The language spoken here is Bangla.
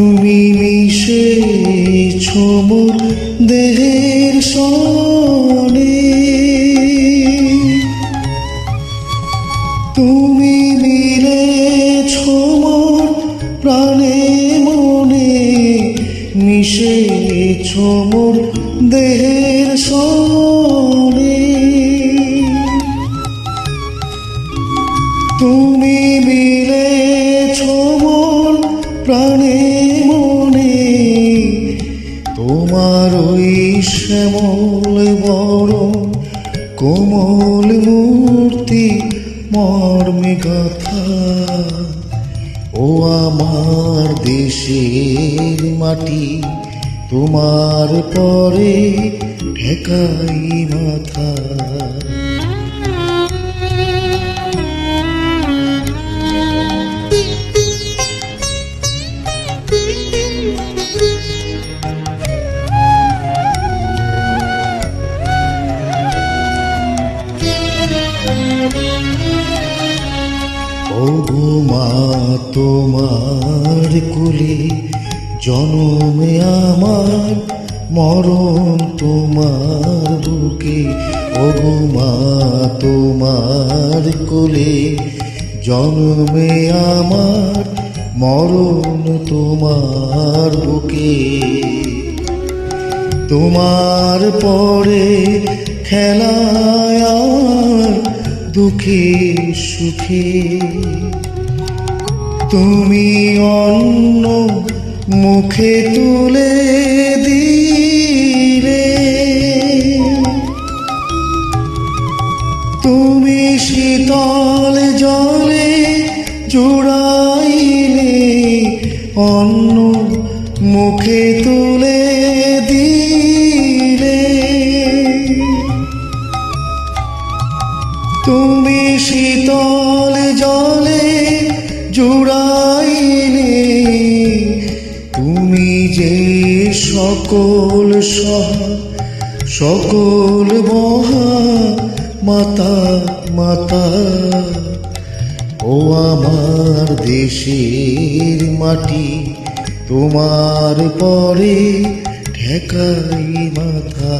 তুমি মিশে মোর দেহের সনে। তুমি মিলে মোর প্রাণে মনে মিশে মোর দেহের মনে, তোমার ওই শ্যামল বড় কোমল মূর্তি, মর্মে কথা। ও আমার দেশের মাটি, তোমার পরে ঠেকাই মাথা। ও মা, তোমার কুলে জনমে আমার মরণ তোমার বুকে। ও গো মা, তোমার কুলে জন্মে আমার মরণ তোমার বুকে। তোমার পরে খেলায় দুঃখে সুখে। তুমি অন্য মুখে তুলে দিলে। তুমি শীতল জলে জুড়াইলে অন্য মুখে তুলে তুমি শীতল জলে জুড়াইলে, তুমি যে সকল সহা, সকল মহা মাতা মাতা। ও আমার দেশের মাটি, তোমার পরে ঠেকাই মাথা।